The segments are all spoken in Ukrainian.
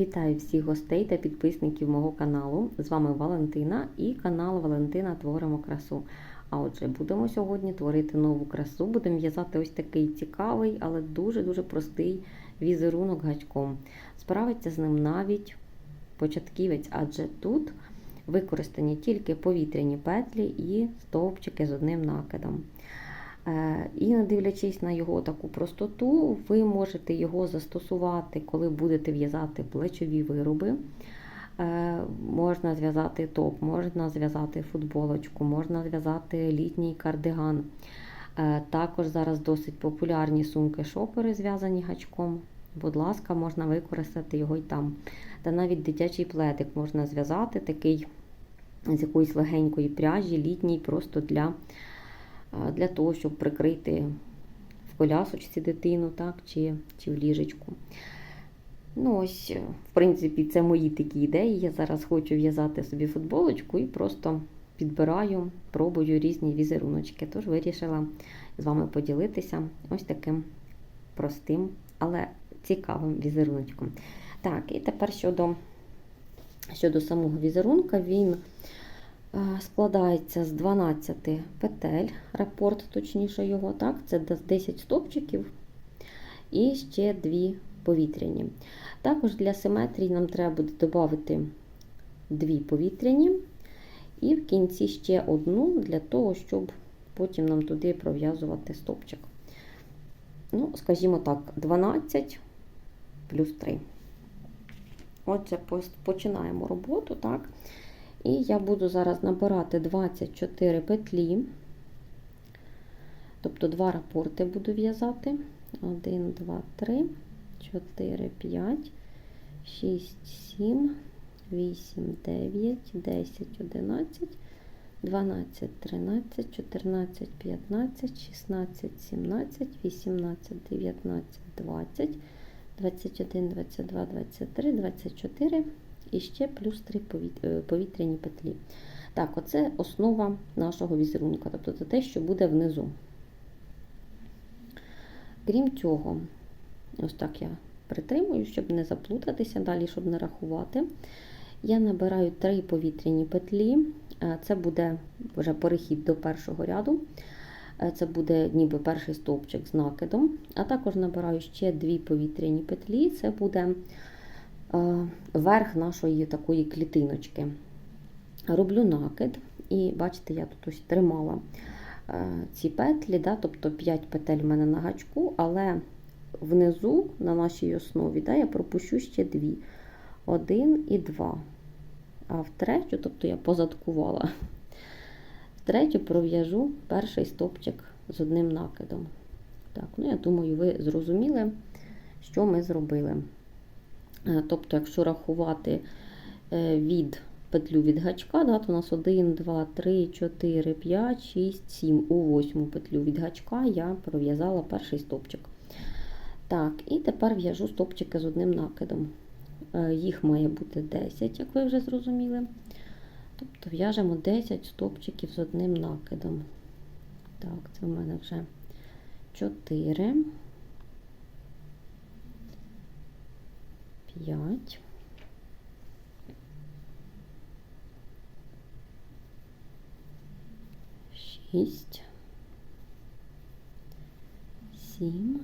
Вітаю всіх гостей та підписників мого каналу. З вами Валентина і канал Валентина Творимо красу. А отже, будемо сьогодні творити нову красу. Будемо в'язати ось такий цікавий, але дуже-дуже простий візерунок гачком. Справиться з ним навіть початківець, адже тут використані тільки повітряні петлі і стовпчики з одним накидом. Е, І не дивлячись на його таку простоту, ви можете його застосувати, коли будете в'язати плечові вироби. Е, Можна зв'язати топ, можна зв'язати футболочку, можна зв'язати літній кардиган. Е, Також зараз досить популярні сумки-шопери, зв'язані гачком. Будь ласка, можна використати його й там. Та навіть дитячий пледик можна зв'язати, такий з якоїсь легенької пряжі, літній, просто для для того, щоб прикрити в колясочці дитину, так, чи, чи в ліжечку. Ну, ось, в принципі, це мої такі ідеї. Я зараз хочу в'язати собі футболочку і просто підбираю, пробую різні візеруночки. Тож вирішила з вами поділитися ось таким простим, але цікавим візеруночком. Так, і тепер щодо, щодо самого візерунка, він складається з 12 петель, рапорт, точніше його, так, це 10 стовпчиків і ще 2 повітряні. Також для симетрії нам треба буде додати 2 повітряні, і в кінці ще одну для того, щоб потім нам туди пров'язувати стовпчик. Ну, скажімо так, 12 плюс 3. Отже, починаємо роботу, так. І я буду зараз набирати 24 петлі, тобто два рапорти буду в'язати. 1, 2, 3, 4, 5, 6, 7, 8, 9, 10, 11, 12, 13, 14, 15, 16, 17, 18, 19, 20, 21, 22, 23, 24 і ще плюс 3 повітряні петлі. Так, оце основа нашого візерунка, тобто це те, що буде внизу. Крім цього, ось так я притримую, щоб не заплутатися, далі, щоб не рахувати. Я набираю 3 повітряні петлі, це буде вже перехід до першого ряду. Це буде ніби перший стовпчик з накидом, а також набираю ще 2 повітряні петлі, це буде Е, верх нашої такої клітиночки. Роблю накид, і бачите, я тут ось тримала е, ці петлі, да, тобто 5 петель в мене на гачку, але внизу на нашій основі да, я пропущу ще дві. Один і два. А в третю, тобто я позадкувала, в третю пров'яжу перший стопчик з одним накидом. Так, ну Я думаю, ви зрозуміли, що ми зробили. Е, тобто, якщо рахувати е, від петлю від гачка, да, то у нас 1, 2, 3, 4, 5, 6, 7. У восьму петлю від гачка я пров'язала перший стопчик. Так, І тепер в'яжу стопчики з одним накидом. Е, їх має бути 10, як ви вже зрозуміли. Тобто в'яжемо 10 стопчиків з одним накидом. Так, це в мене вже 4. П'ять. Шість, сім,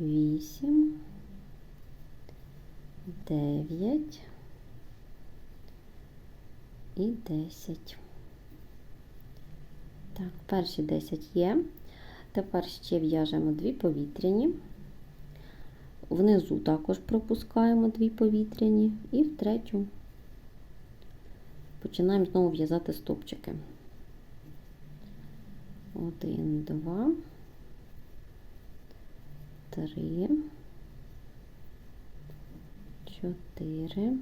вісім, дев'ять і десять. Так, перші десять є. Тепер ще в'яжемо дві повітряні. Внизу також пропускаємо дві повітряні, і в третю починаємо знову в'язати стопчики. Один, два, три, чотири.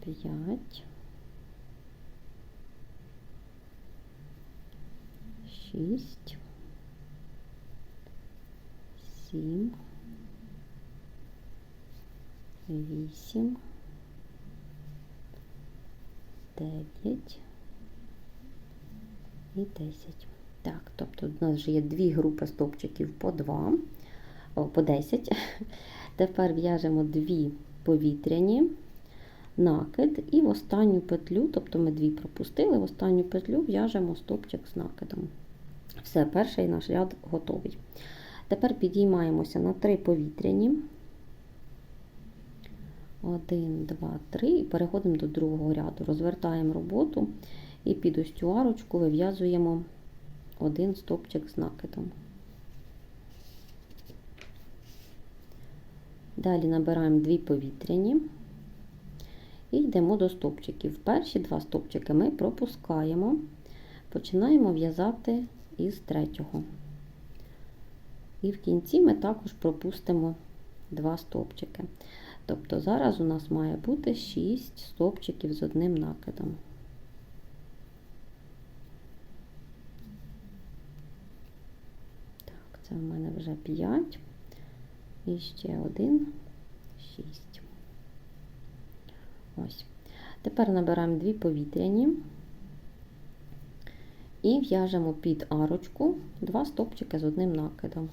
П'ять. Шість, сім, вісім, дев'ять і десять. Так, тобто у нас вже є дві групи стовпчиків по 2, о, по 10. Тепер в'яжемо дві повітряні накид і в останню петлю, тобто ми дві пропустили, в останню петлю в'яжемо стовпчик з накидом. Все, перший наш ряд готовий. Тепер підіймаємося на три повітряні. Один, два, три, і переходимо до другого ряду. Розвертаємо роботу і під ось цю арочку вив'язуємо один стовпчик з накидом. Далі набираємо дві повітряні і йдемо до стовпчиків. Перші два стовпчики ми пропускаємо, починаємо в'язати із третього. І в кінці ми також пропустимо два стовпчики. Тобто зараз у нас має бути 6 стовпчиків з одним накидом. Так, це в мене вже 5. І ще один, 6. Ось. Тепер набираємо дві повітряні і в'яжемо під арочку два стовпчики з одним накидом.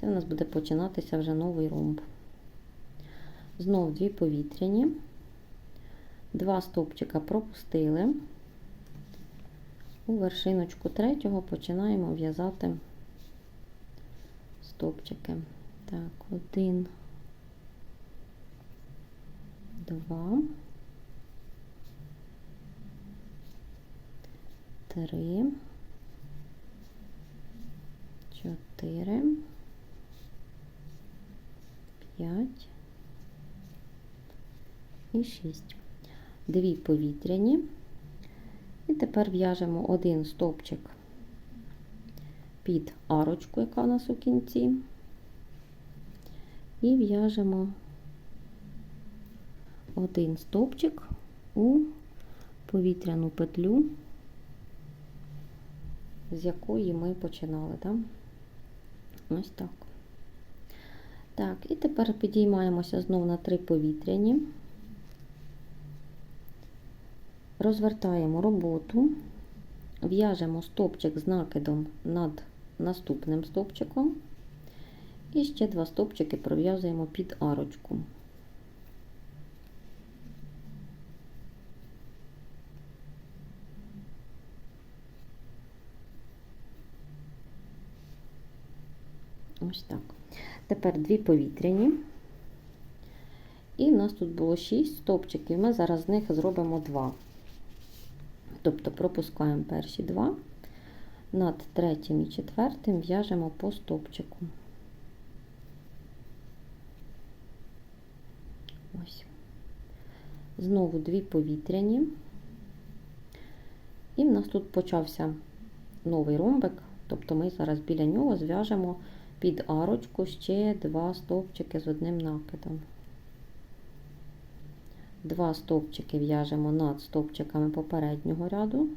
Це у нас буде починатися вже новий ромб. Знов дві повітряні, два стовпчика пропустили. У вершиночку третього починаємо в'язати стовпчики. Так, один, два, три, чотири, п'ять. І шість. Дві повітряні. І тепер в'яжемо один стовпчик під арочку, яка у нас у кінці, і в'яжемо один стовпчик у повітряну петлю, з якої ми починали. Так? Ось так. Так, і тепер підіймаємося знову на три повітряні, розвертаємо роботу, в'яжемо стовпчик з накидом над наступним стовпчиком, і ще два стовпчики пров'язуємо під арочку. Ось так. Тепер дві повітряні. І в нас тут було 6 стовпчиків. Ми зараз з них зробимо 2. Тобто пропускаємо перші два, над третім і четвертим в'яжемо по стовпчику. Ось. Знову дві повітряні. І в нас тут почався новий ромбик, тобто ми зараз біля нього зв'яжемо під арочку ще два стовпчики з одним накидом. Два стовпчики в'яжемо над стовпчиками попереднього ряду.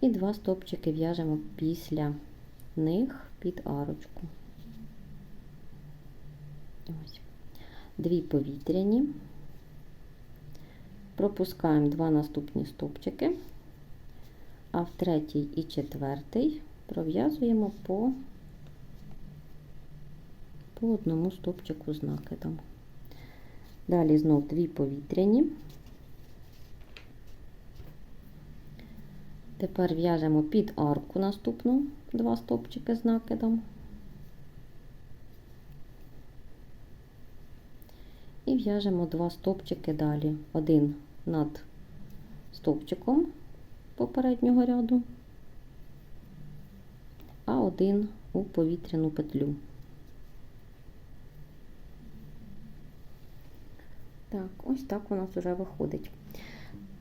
І два стовпчики в'яжемо після них під арочку. Ось. Дві повітряні. Пропускаємо два наступні стовпчики, а в третій і четвертий пров'язуємо по по одному стовпчику з накидом. Далі знов дві повітряні. Тепер в'яжемо під арку наступну два стовпчики з накидом. І в'яжемо два стовпчики далі. Один над стовпчиком попереднього ряду, а один у повітряну петлю. Так, ось так у нас вже виходить.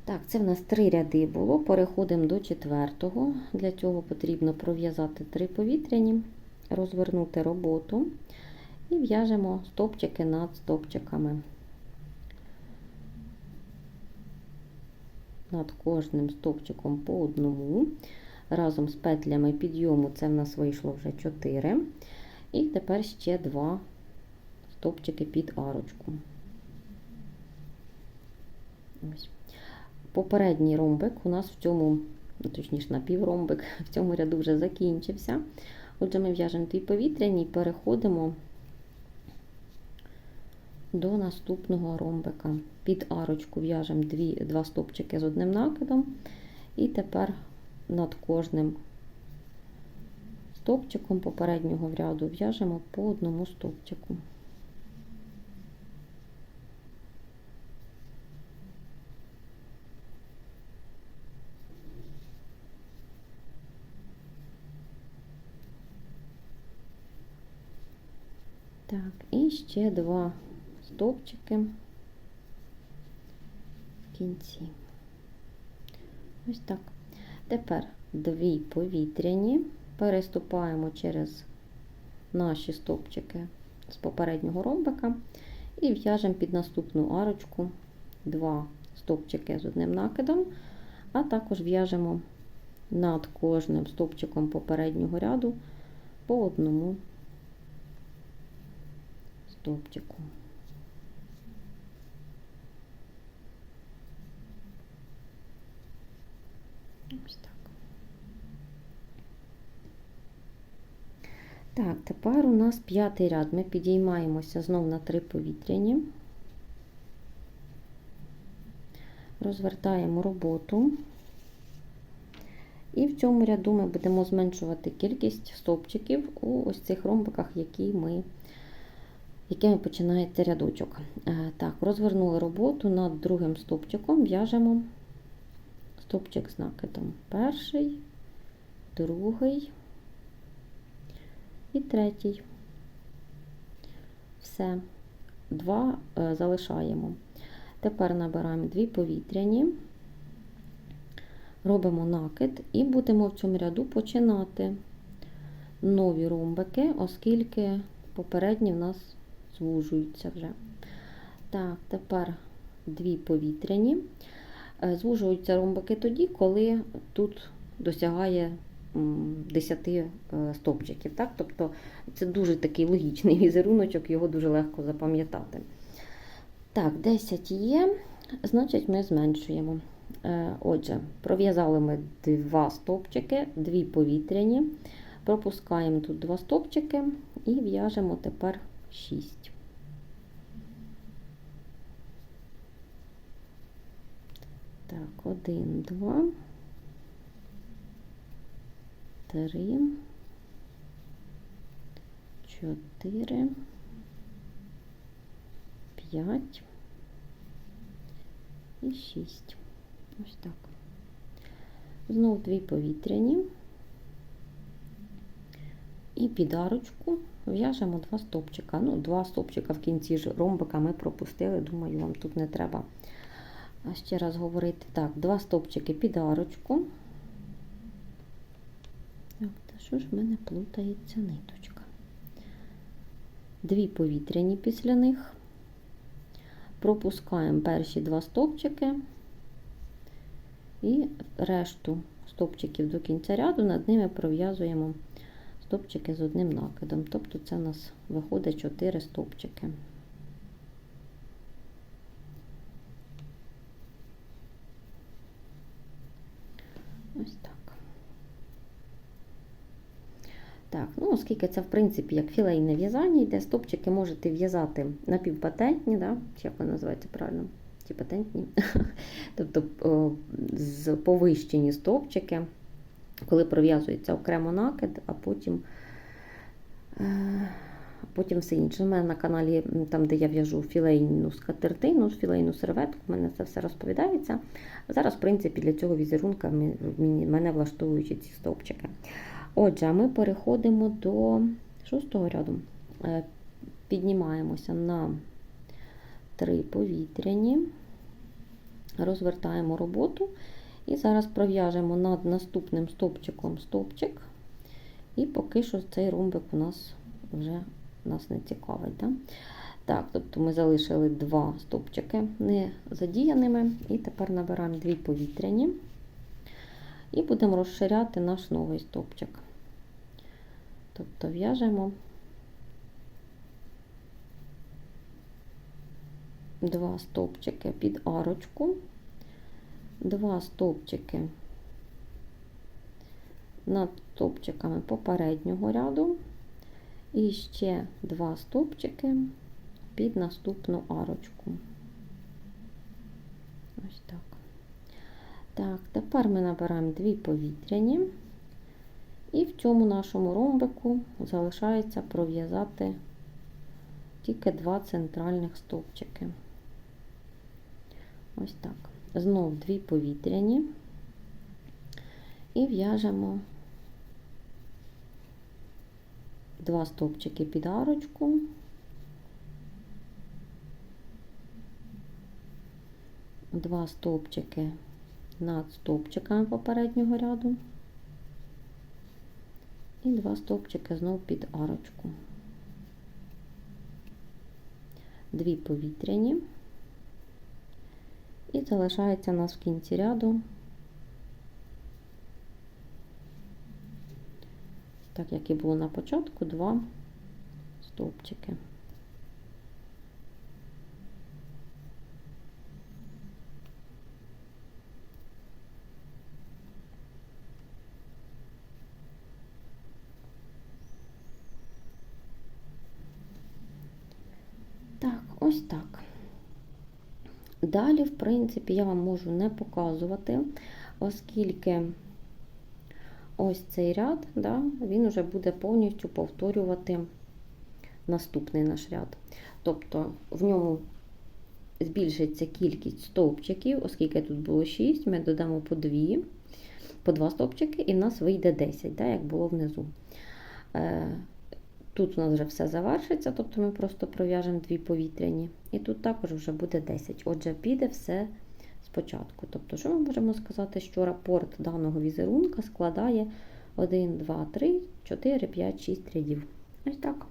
Так, це в нас три ряди було. Переходимо до четвертого. Для цього потрібно пров'язати три повітряні, розвернути роботу і в'яжемо стовпчики над стовпчиками. Над кожним стовпчиком по одному. Разом з петлями підйому це в нас вийшло вже 4. І тепер ще два стовпчики під арочку. Ось. Попередній ромбик у нас в цьому, ну, точніше напівромбик, в цьому ряду вже закінчився. Отже, ми в'яжемо дві повітряні переходимо до наступного ромбика. Під арочку в'яжемо дві, два стопчики з одним накидом, і тепер над кожним стопчиком попереднього ряду в'яжемо по одному стопчику. Так, і ще два стовпчики в кінці. Ось так. Тепер дві повітряні, переступаємо через наші стовпчики з попереднього ромбика і в'яжемо під наступну арочку два стовпчики з одним накидом, а також в'яжемо над кожним стовпчиком попереднього ряду по одному стовпчику. Ось так. Так, тепер у нас п'ятий ряд. Ми підіймаємося знов на три повітряні, розвертаємо роботу. І в цьому ряду ми будемо зменшувати кількість стовпчиків у ось цих ромбиках, які ми якими починається рядочок. Е, так, розвернули роботу над другим стовпчиком, в'яжемо стовпчик з накидом. Перший, другий і третій. Все, два е, залишаємо. Тепер набираємо дві повітряні, робимо накид і будемо в цьому ряду починати нові ромбики, оскільки попередні в нас звужуються вже. Так, тепер дві повітряні. Е, звужуються ромбики тоді, коли тут досягає 10 е, стовпчиків. Так? Тобто це дуже такий логічний візеруночок, його дуже легко запам'ятати. Так, 10 є, значить, ми зменшуємо. Е, отже, пров'язали ми два стовпчики, дві повітряні, пропускаємо тут два стовпчики і в'яжемо тепер 6. Так, один, два, три, чотири, п'ять і шість. Ось так. Знов дві повітряні і під арочку в'яжемо два стопчика. Ну, два стопчика в кінці ж ромбика ми пропустили, думаю, вам тут не треба ще раз говорити. Так, два стопчики під арочку. Так, та що ж в мене плутається ниточка? Дві повітряні після них. Пропускаємо перші два стопчики і решту стопчиків до кінця ряду, над ними пров'язуємо стопчики з одним накидом. Тобто це у нас виходить 4 стопчики. Ось так. Так, ну, оскільки це, в принципі, як філейне в'язання, йде стопчики можете в'язати напівпатентні, да? чи як вони називаються правильно? Ті патентні. тобто з повищені стовпчики коли пров'язується окремо накид, а потім е, потім все інше. У мене на каналі, там, де я в'яжу філейну скатертину, філейну серветку, в мене це все розповідається. Зараз, в принципі, для цього візерунка мене влаштовують ці стовпчики. Отже, ми переходимо до шостого ряду. Е, піднімаємося на три повітряні, розвертаємо роботу. І зараз пров'яжемо над наступним стовпчиком стовпчик, і поки що цей ромбик у нас вже нас не цікавить. Да? Так, тобто ми залишили два стовпчики не задіяними, і тепер набираємо дві повітряні і будемо розширяти наш новий стовпчик. Тобто в'яжемо два стовпчики під арочку, два стовпчики над стовпчиками попереднього ряду, і ще два стовпчики під наступну арочку. Ось так. Так, тепер ми набираємо дві повітряні, і в цьому нашому ромбику залишається пров'язати тільки два центральних стовпчики. Ось так. Знов дві повітряні і в'яжемо два стовпчики під арочку. Два стовпчики над стовпчиками попереднього ряду і два стовпчики знов під арочку. Дві повітряні, і залишається у нас в кінці ряду, так як і було на початку, два стовпчики. Так, ось так. Далі, в принципі, я вам можу не показувати, оскільки ось цей ряд, да, він вже буде повністю повторювати наступний наш ряд. Тобто в ньому збільшиться кількість стовпчиків, оскільки тут було 6, ми додамо по 2, по 2 стовпчики, і в нас вийде 10, да, як було внизу. Тут у нас вже все завершиться, тобто ми просто пров'яжемо дві повітряні. І тут також вже буде 10. Отже, піде все спочатку. Тобто, що ми можемо сказати, що рапорт даного візерунка складає 1, 2, 3, 4, 5, 6 рядів. Ось так.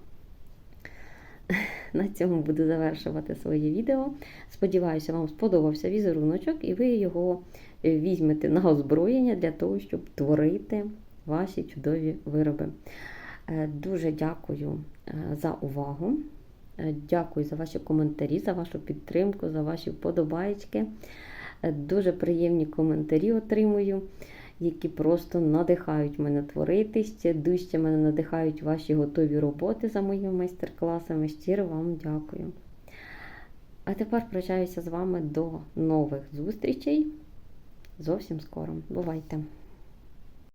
На цьому буду завершувати своє відео. Сподіваюся, вам сподобався візеруночок, і ви його візьмете на озброєння для того, щоб творити ваші чудові вироби. Е, Дуже дякую е, за увагу. Е, Дякую за ваші коментарі, за вашу підтримку, за ваші вподобайки. Е, Дуже приємні коментарі отримую, які просто надихають мене творити. Ще дужче мене надихають ваші готові роботи за моїми майстер-класами. Щиро вам дякую. А тепер прощаюся з вами до нових зустрічей. Зовсім скоро. Бувайте!